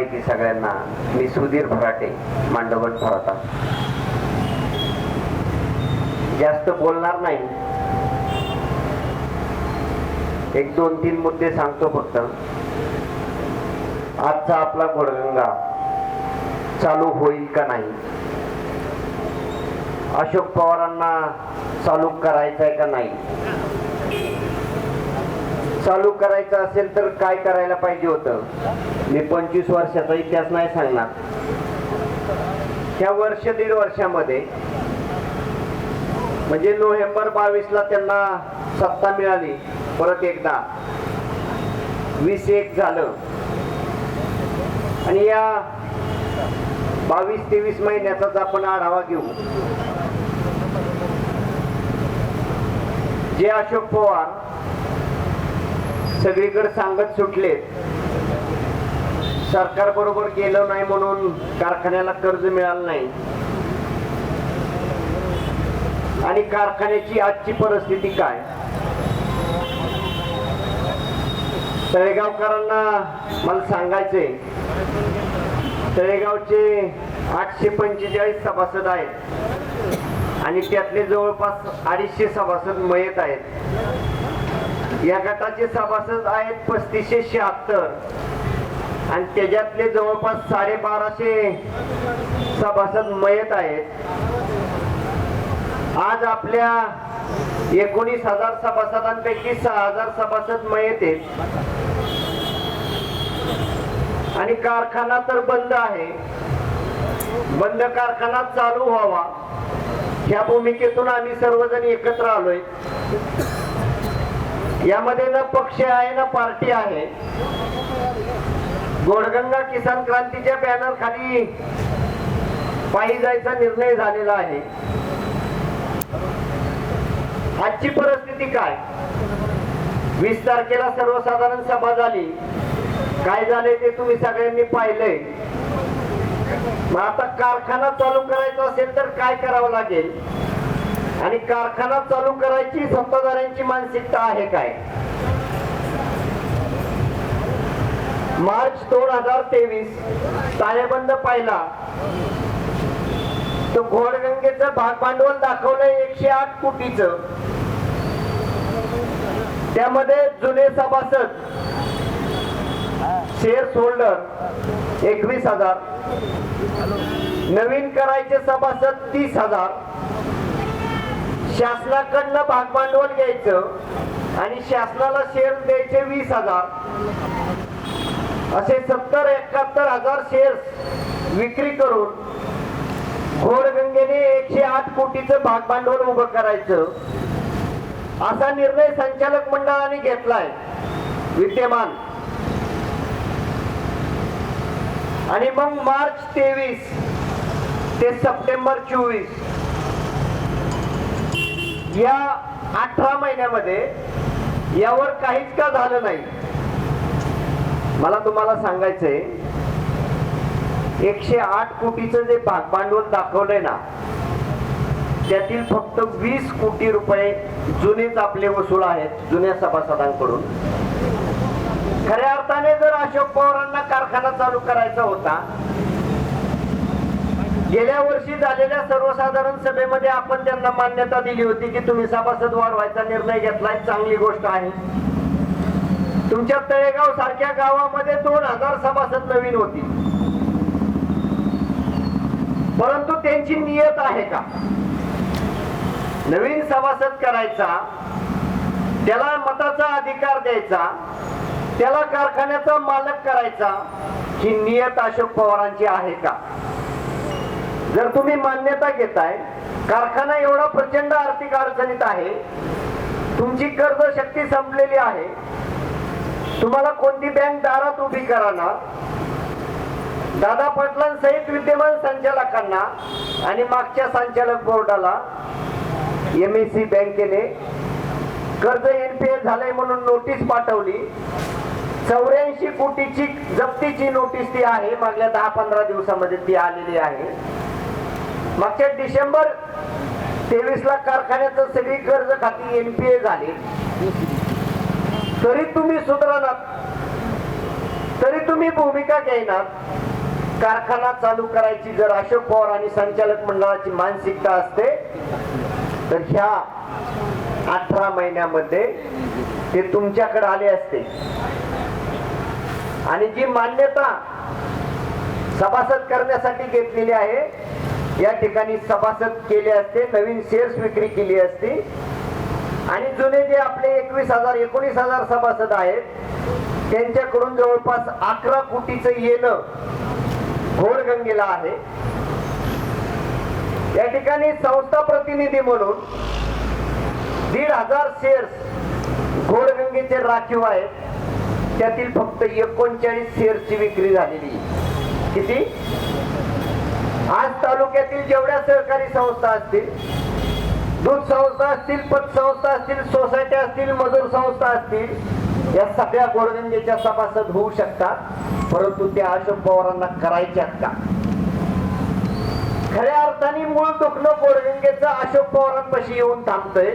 माहिती सगळ्यांना. मी सुधीर फराटे मांडवगड फराटा जास्त बोलणार नाही. एक दोन तीन मुद्दे सांगतो फक्त. आजचा आपला घोडगंगा चालू होईल का नाही? अशोक पवारांना चालू करायचंय आहे का नाही? चालू करायचं असेल तर काय करायला पाहिजे होतं? मी पंचवीस वर्षाचा इतिहास नाही सांगणार. ह्या वर्ष दीड वर्षामध्ये म्हणजे नोव्हेंबर बावीसला त्यांना सत्ता मिळाली परत एकदा. वीस एक झालं. आणि या बावीस तेवीस महिन्याचाच आपण आढावा घेऊ. जे अशोक पवार सगळीकडे सांगत सुटलेत. सरकार बरोबर गेलं नाही म्हणून कारखान्याला कर्ज मिळालं नाही. आणि कारखान्याची आजची परिस्थिती काय? तळेगावकरांना मला सांगायचंय तळेगावचे आठशे पंचेचाळीस सभासद आहेत आणि त्यातले जवळपास अडीचशे सभासद मयत आहेत. या गटाचे सभासद आहेत पस्तीसशे शहात्तर. आणि त्याच्यातले जवळपास साडेबाराशे सभासद मयत आहेत. आज आपल्या एकोणीस हजार सभासदांपैकी सहा हजार सभासद मयत आहेत. आणि कारखाना तर बंद आहे. बंद कारखाना चालू व्हावा. ह्या भूमिकेतून आम्ही सर्वजण एकत्र आलोय. यामध्ये ना पक्ष आहे ना पार्टी आहे. गोडगंगा किसान क्रांतीच्या बॅनर खाली पायी जायचा निर्णय झालेला आहे. आजची परिस्थिती काय? वीस तारखेला सर्वसाधारण सभा झाली. काय झाले ते तुम्ही सगळ्यांनी पाहिलंय. मग आता कारखाना चालू करायचा असेल तर काय करावं लागेल? आणि कारखाना चालू करायची सत्ताधाऱ्यांची मानसिकता आहे काय? मार्च दोन हजार तेवीस ताळेबंद पाहिला. तो घोडगंगेचं भाग भांडवल दाखवलंय एकशे आठ कोटीच. त्यामध्ये जुने सभासद शेअर होल्डर एकवीस हजार. नवीन करायचे सभासद तीस हजार. शासनाकडनं भाग भांडवल घ्यायचं आणि शासनाला शेअर द्यायचे वीस हजार. असे सत्तर एकाहत्तर हजार शेअर्स विक्री करून घोडगंगेने एकशे आठ कोटीचं भाग भांडवल उभं करायचं असा निर्णय संचालक मंडळाने घेतलाय विद्यमान. आणि मग मार्च तेवीस ते सप्टेंबर चोवीस या अठरा महिन्यामध्ये यावर काहीच का झालं नाही? मला तुम्हाला सांगायचंय एकशे आठ कोटीचं जे भागभांडवल दाखवलंय ना त्यातील फक्त वीस कोटी रुपये जुनेच आपले वसूल आहेत जुन्या सभासदांकडून. खऱ्या अर्थाने जर अशोक पवारांना कारखाना चालू करायचा होता गेल्या वर्षी झालेल्या सर्वसाधारण सभेमध्ये आपण त्यांना मान्यता दिली होती की तुम्ही सभासद वाढवायचा निर्णय घेतलाय चांगली गोष्ट आहे. तुमच्या तळेगाव सारख्या गावामध्ये दोन हजार सभासद नवीन होती. परंतु त्यांची नियत आहे का? नवीन सभासद करायचा त्याला मताचा अधिकार द्यायचा त्याला कारखान्याचा मालक करायचा ही नियत अशोक पवारांची आहे का? जर तुम्ही मान्यता घेताय कारखाना एवढा प्रचंड आर्थिक अडचणीत आहे तुमची कर्ज शक्ती संपलेली आहे तुम्हाला कोणती बँक दारात उभी करा ना दादा पाटलांसहित विद्यमान संचालकांना आणि मागच्या संचालक बोर्डाला एम एस सी बँकेने कर्ज एनपीए झालंय म्हणून नोटीस पाठवली. चौऱ्याऐंशी कोटीची जप्तीची नोटीस ती आहे. मागल्या दहा पंधरा दिवसामध्ये ती आलेली आहे. मागच्या डिसेंबर तेवीस ला कारखान्याचं सगळी कर्ज खाती एनपीए झाली. तरी तुम्ही सुधारणार. तरी तुम्ही भूमिका घेणार. कारखाना चालू करायची जर अशोक पवार आणि संचालक मंडळाची मानसिकता असते तर ह्या अठरा महिन्यामध्ये ते तुमच्याकडे आले असते. आणि जी मान्यता सभासद करण्यासाठी घेतलेली आहे या ठिकाणी सभासद केले असते नवीन शेअर्स विक्री केली असती. आणि जुने जे आपले एकवीस हजार एकोणीस हजार सभासद आहेत त्यांच्याकडून जवळपास अकरा कोटीचं येणं घोडगंगेला आहे. या ठिकाणी संस्था प्रतिनिधी म्हणून दीड हजार शेअर्स घोडगंगेचे राखीव आहेत. त्यातील फक्त एकोणचाळीस शेअर्सची विक्री झालेली किती? आज तालुक्यातील जेवढ्या सहकारी संस्था असतील दूध संस्था असतील पतसंस्था असतील सोसायट्या असतील मजूर संस्था असतील या सगळ्या गोडगंजेच्या सभासद होऊ शकतात परंतु त्या अशोक पवारांना करायच्यात का? खऱ्या अर्थाने मूळ दुखणं गोडगंगेचं अशोक पवारांपाशी येऊन थांबतंय.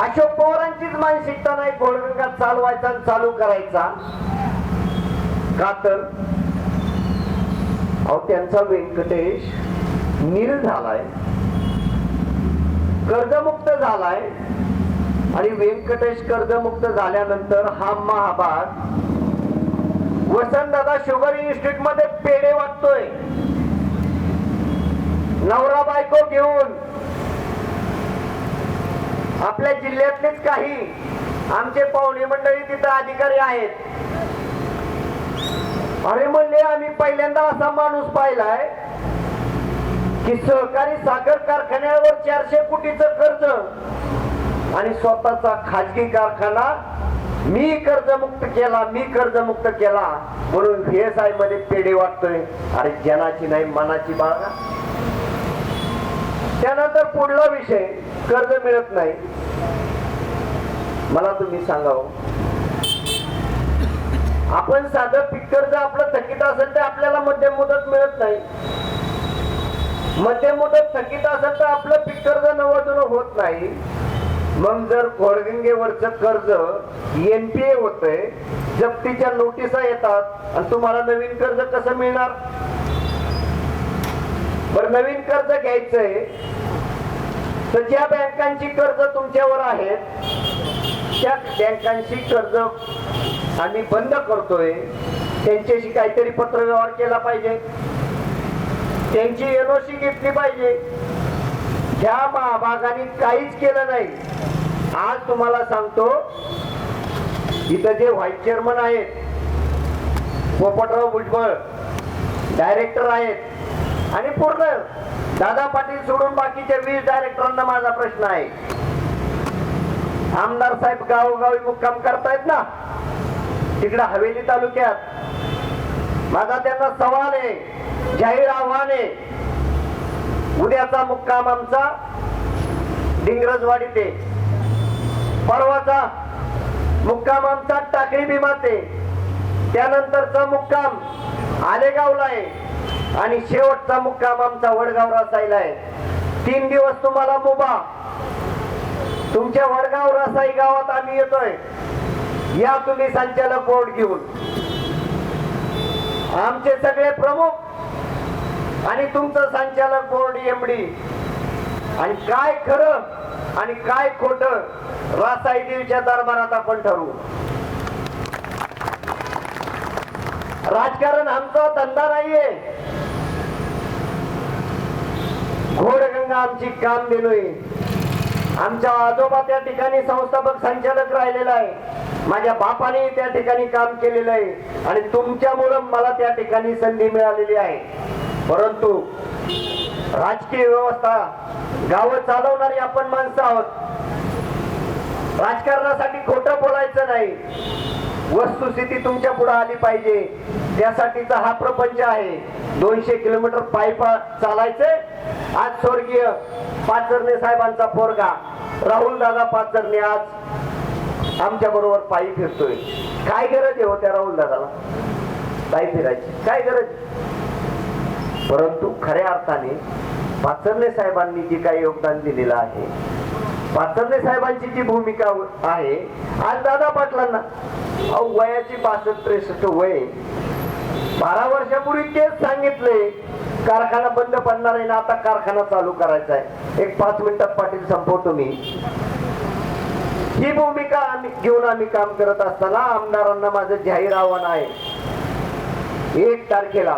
अशोक पवारांचीच मानसिकता नाही गोडगंगा चालवायचा चालू करायचा. का तर? अहो त्यांचा व्यंकटेश नील झालाय. कर्जमुक्त झालाय. आणि व्यंकटेश कर्जमुक्त झाल्यानंतर हा महाभाग वसंतदादा शुगर इन्स्टिट्यूटमध्ये पेढे वाटतोय. नवरा बायको घेऊन. आपल्या जिल्ह्यातलेच काही आमचे पाहुणे मंडळी तिथं अधिकारी आहेत. अरे म्हणले आम्ही पहिल्यांदा असा माणूस पाहिलाय. की सहकारी साखर कारखान्यावर चारशे कोटीच कर्ज आणि स्वतःचा खाजगी कारखाना मी कर्जमुक्त केला मी कर्जमुक्त केला म्हणून व्हीएसआयमध्ये पेढे वाटतोय. अरे जनाची नाही मनाची बाळगा. त्यानंतर पुढला विषय कर्ज मिळत नाही. मला तुम्ही सांगावं. आपण साधं पीक कर्ज आपलं थकीत असेल तर आपल्याला मध्यम मुदत मिळत नाही. मध्ये मुदत थकीत असेल तर आपलं पीक कर्ज नव्वदून होत नाही. मग जर घोडगंगेवरच कर्ज एनपीए होतंय जप्तीच्या नोटिसा येतात आणि तुम्हाला नवीन कर्ज कसं मिळणार? बर नवीन कर्ज घ्यायचंय तर ज्या बँकांची कर्ज तुमच्यावर आहेत त्या बँकांची कर्ज आम्ही बंद करतोय. त्यांच्याशी काहीतरी पत्रव्यवहार केला पाहिजे. त्यांची एनओसी घेतली पाहिजे. ज्या महाभागाने काहीच केलं नाही. आज तुम्हाला सांगतो इथं जे व्हाईस चेअरमन आहेत पोपटराव भुजबळ डायरेक्टर आहेत आणि पूर्ण दादा पाटील सोडून बाकीच्या वीस डायरेक्टरांना माझा प्रश्न आहे. आमदार साहेब गावोगावी मुक्काम करतायत ना? तिकडं हवेली तालुक्यात. माझा त्यांना सवाल आहे जाहीर आव्हान आहे. उद्याचा मुक्काम आमचा डिंगरजवाडीत ते परवाचा मुक्काम आमचा टाकळी भीमात आहे. त्यानंतरचा मुक्काम आलेगावला आहे. आणि शेवटचा मुक्काम आमचा वडगाव रसाईला आहे. तीन दिवस तुम्हाला मुभा तुमच्या वडगाव रसाई गावात आम्ही येतोय. या तुम्ही संचालक बोर्ड घेऊन. आमचे सगळे प्रमुख आणि तुमचं संचालक बोर्ड एमडी आणि काय खरं आणि काय खोट रासाई दरबारात आपण ठरवू. राजकारण आमचा धंदा नाहीये. घोडगंगा आमची काम दिलोय. आमच्या आजोबा त्या ठिकाणी संस्थापक संचालक राहिलेला आहे. माझ्या बापाने त्या ठिकाणी काम केलेलं आहे आणि तुमच्यामुळं मला त्या ठिकाणी संधी मिळालेली आहे. परंतु राजकीय व्यवस्था गावं चालवणारी आपण माणसं आहोत. राजकारणासाठी खोटं बोलायचं नाही. वस्तुस्थिती तुमच्यापुढे आली पाहिजे. त्यासाठीचा हा प्रपंच आहे. दोनशे किलोमीटर पायपा चालायचे. आज स्वर्गीय पाचरणे साहेबांचा पोरगा राहुल दादा पाचरणे आज आमच्या बरोबर पायी फिरतोय. काय गरज आहे हो त्या राहुल दादाला? पायी फिरायची. काय गरज? परंतु खऱ्या अर्थाने पाचरणे साहेबांनी जे काही योगदान दिलेलं आहे पाचरणे साहेबांची जी भूमिका आहे आज दादा पाटलांना अहो वयाची पासष्ट त्रेसष्ट वय बारा वर्षापूर्वी तेच सांगितले कारखाना बंद पडणार आहे ना आता कारखाना चालू करायचा आहे. एक पाच मिनिटात पाटील संपवतो मी. ही भूमिका आम्ही घेऊन आम्ही काम करत असताना आमदारांना माझं जाहीर आव्हान आहे. एक तारखेला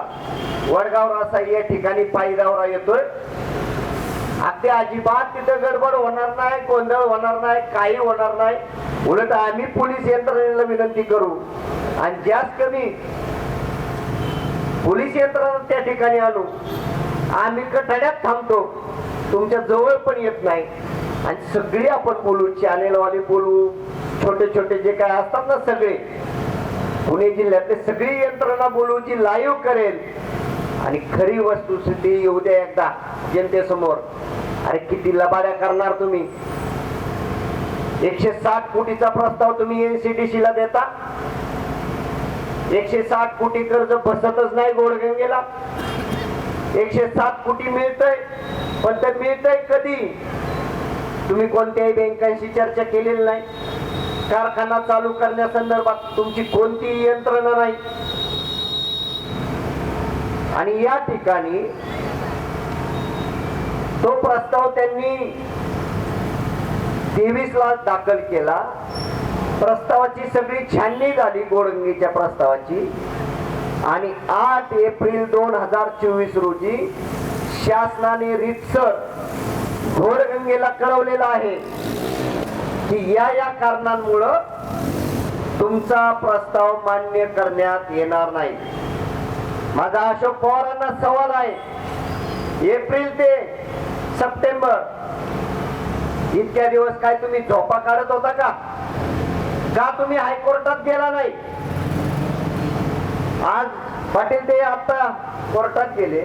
वडगाव रासा या ठिकाणी पायी दौरा येतोय. अगदी अजिबात तिथं गडबड होणार नाही गोंधळ होणार नाही काही होणार नाही. उलट आम्ही पोलीस यंत्रणेला विनंती करू. आणि जास्त कमी पोलीस यंत्रणा त्या ठिकाणी आलो आम्ही कठड्यात थांबतो. तुमच्या जवळ पण येत नाही. आणि सगळी आपण बोलू चॅनेलवाले बोलू छोटे छोटे जे काय असतात ना सगळे. पुणे जिल्ह्यातले सगळी यंत्रणा बोलू जी लाईव्ह करेल. आणि खरी वस्तुस्थिती येऊ द्या एकदा जनतेसमोर. अरे किती लबाड्या करणार तुम्ही? एकशे साठ कोटीचा प्रस्ताव तुम्ही एनसीडीसी ला देता? एकशे साठ कोटी कर्ज बसतच नाही गोडगंगेला. एकशे सात कोटी मिळतंय पण ते मिळतंय कधी? तुम्ही कोणत्याही बँकांशी चर्चा केलेली नाही. कारखाना चालू करण्यासंदर्भात तुमची कोणतीही यंत्रणा नाही. आणि या ठिकाणी तो प्रस्ताव त्यांनी तेवीस ला दाखल केला. प्रस्तावाची सगळी छाननी झाली गोडंगीच्या प्रस्तावाची. आणि आठ एप्रिल दोन हजार चोवीस रोजी शासनाने रितसर घोडगंगेला कळवलेलं आहे. की या या कारणांमुळं तुमचा प्रस्ताव मान्य करण्यात येणार नाही. माझा अशोक पवारांना सवाल आहे. एप्रिल ते सप्टेंबर. इतक्या दिवस काय तुम्ही झोपा काढत होता का? का तुम्ही हायकोर्टात गेला नाही? आज पाटील ते आता कोर्टात गेले.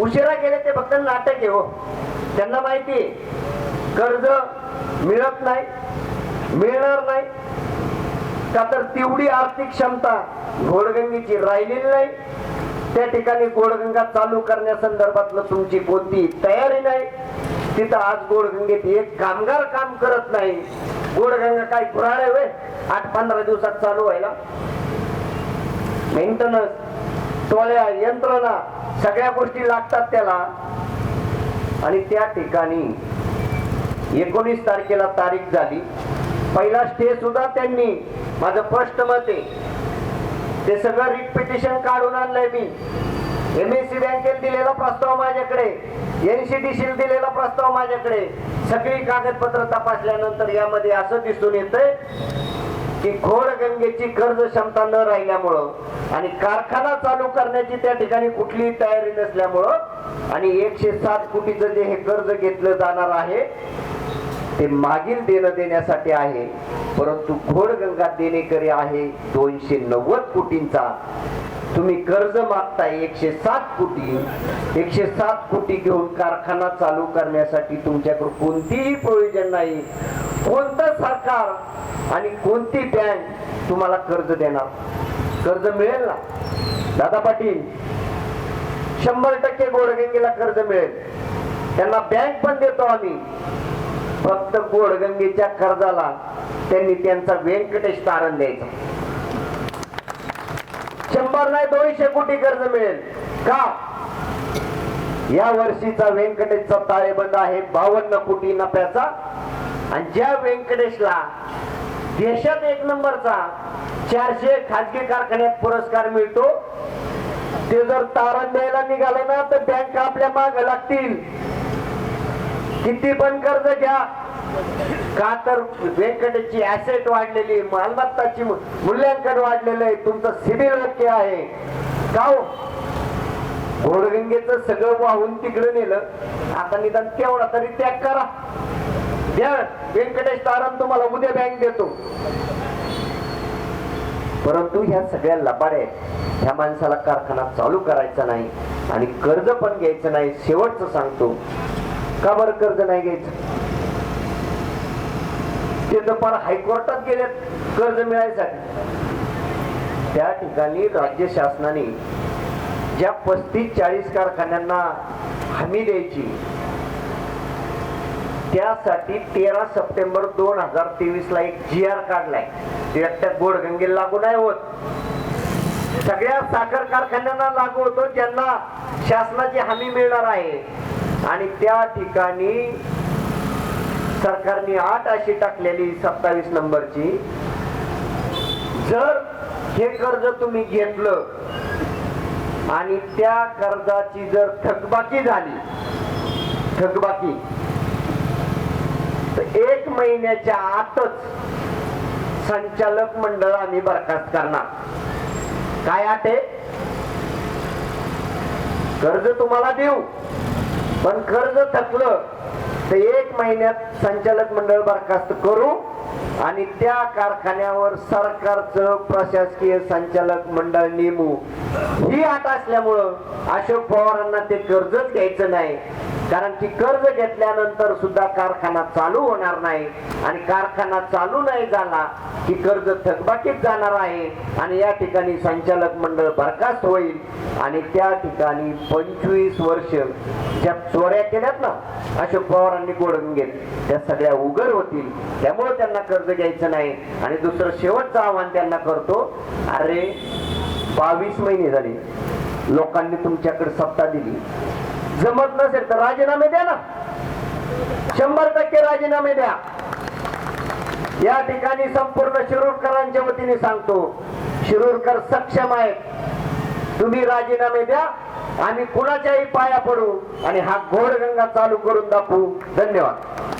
उशिरा गेले ते फक्त नाटक आहे हो. त्यांना माहिती आहे. कर्ज मिळत नाही मिळणार नाही. का तर तेवढी आर्थिक क्षमता घोडगंगेची राहिलेली नाही. त्या ठिकाणी गोडगंगा चालू करण्यासंदर्भातलं तुमची कोणती तयारी नाही. तिथं आज गोडगंगेत एक कामगार काम करत नाही. गोडगंगा काय पुराण आहे आठ पंधरा दिवसात चालू व्हायला. मेंटेनन्स टोळ्या यंत्रणा सगळ्या गोष्टी लागतात त्याला. आणि त्या ठिकाणी एकोणीस तारखेला तारीख झाली. पहिला स्टे सुद्धा त्यांनी माझं फर्स्ट मत आहे. ते सगळं रिट पिटिशन काढून आणलंय मी. एम एस सी बँकेत दिलेला प्रस्ताव माझ्याकडे. एनसीडीसी दिलेला प्रस्ताव माझ्याकडे. सगळी कागदपत्र तपासल्यानंतर यामध्ये असं दिसून येतंय की घोडगंगेची कर्ज क्षमता न राहिल्यामुळं आणि कारखाना चालू करण्याची त्या ठिकाणी कुठलीही तयारी नसल्यामुळं आणि एकशे सात कोटीचं जे हे कर्ज घेतलं जाणार आहे ते मागील देणं देण्यासाठी आहे. परंतु घोडगंगा देणेकरी आहे दोनशे नव्वद कोटींचा. तुम्ही कर्ज मागताय एकशे सात कोटी. एकशे सात कोटी घेऊन कारखाना चालू करण्यासाठी तुमच्याकडे कोणतीही प्रयोजन नाही. कोणतं सरकार आणि कोणती बँक तुम्हाला कर्ज देणार? कर्ज मिळेल ना? दादा पाटील शंभर टक्के गोडगंगेला कर्ज मिळेल. त्यांना बँक पण देतो आम्ही. फक्त गोडगंगेच्या कर्जाला त्यांनी त्यांचा व्यंकटेश तारण द्यायचा. शंभर नाही दोनशे कोटी कर्ज मिळेल. का? या वर्षीचा व्यंकटेशचा ताळेबंद आहे बावन्न कोटी नफ्याचा. आणि ज्या व्यंकटेशला देशात एक नंबरचा चारशे खाजगी कारखान्यात पुरस्कार मिळतो ते जर तारण द्यायला निघालं ना तर बँक आपल्या माग लागतील. किती पण कर्ज घ्या. का तर व्यंकटेशची ऍसेट वाढलेली मालमत्ताची मूल्यांकन वाढलेलं आहे तुमचं सिबिल ओके आहे. का हो? सगळं वाहून तिकडे नेलं. आता निदान तेवढा तरी त्याग करा. द्या. व्यंकटेश तारण तुम्हाला उद्या बँक देतो. परंतु ह्या सगळ्या लबाड्या ह्या माणसाला कारखाना चालू करायचा नाही आणि कर्ज पण घ्यायचं नाही. शेवटचं सांगतो. का बरं कर्ज नाही घ्यायचं? ते तर फार हायकोर्टात गेलेत कर्ज मिळायसाठी. त्या ठिकाणी राज्य शासनाने ज्या पस्तीस चाळीस कारखान्यांना हमी द्यायची त्यासाठी तेरा सप्टेंबर दोन हजार तेवीस ला एक जी आर काढलाय. ते एकट्या गोडगंगेला लागू नाही होत. सगळ्या साखर कारखान्यांना लागू होतो ज्यांना शासनाची हमी मिळणार आहे. आणि त्या ठिकाणी सरकारने आठ अशी टाकलेली सत्तावीस नंबरची. जर हे कर्ज तुम्ही घेतलं आणि त्या कर्जाची जर थकबाकी झाली थकबाकी तर एक महिन्याच्या आतच संचालक मंडळ आम्ही बरखास्त करणार. काय अट आहे? कर्ज तुम्हाला देऊ पण कर्ज थकलं तर एक महिन्यात संचालक मंडळ बरखास्त करू आणि त्या कारखान्यावर सरकारचं प्रशासकीय संचालक मंडळ नेमू. ही आत असल्यामुळं अशोक पवारांना ते कर्जच घ्यायचं नाही. कारण की कर्ज घेतल्यानंतर सुद्धा कारखाना चालू होणार नाही. आणि कारखाना चालू नाही झाला की कर्ज थकबाकीत जाणार आहे. आणि या ठिकाणी संचालक मंडळ बरखास्त होईल. आणि त्या ठिकाणी पंचवीस वर्ष ज्या चोऱ्या केल्यात ना अशोक पवारांनी गोडून घेत त्या सगळ्या उघड होतील. त्यामुळे त्यांना कर्ज कर्ज घ्यायचं नाही. आणि दुसरं शेवटचं आव्हान त्यांना करतो अरे बावीस महिने झाले. लोकांनी तुमच्याकडे सत्ता दिली. जमत नसेल तर राजीनामे द्या ना. शंभर टक्के राजीनामे द्या. या ठिकाणी संपूर्ण शिरूरकरांच्या वतीने सांगतो शिरूरकर सक्षम आहेत. तुम्ही राजीनामे द्या आम्ही कुणाच्याही पाया पडू आणि हा घोडगंगा चालू करून दाखवू. धन्यवाद.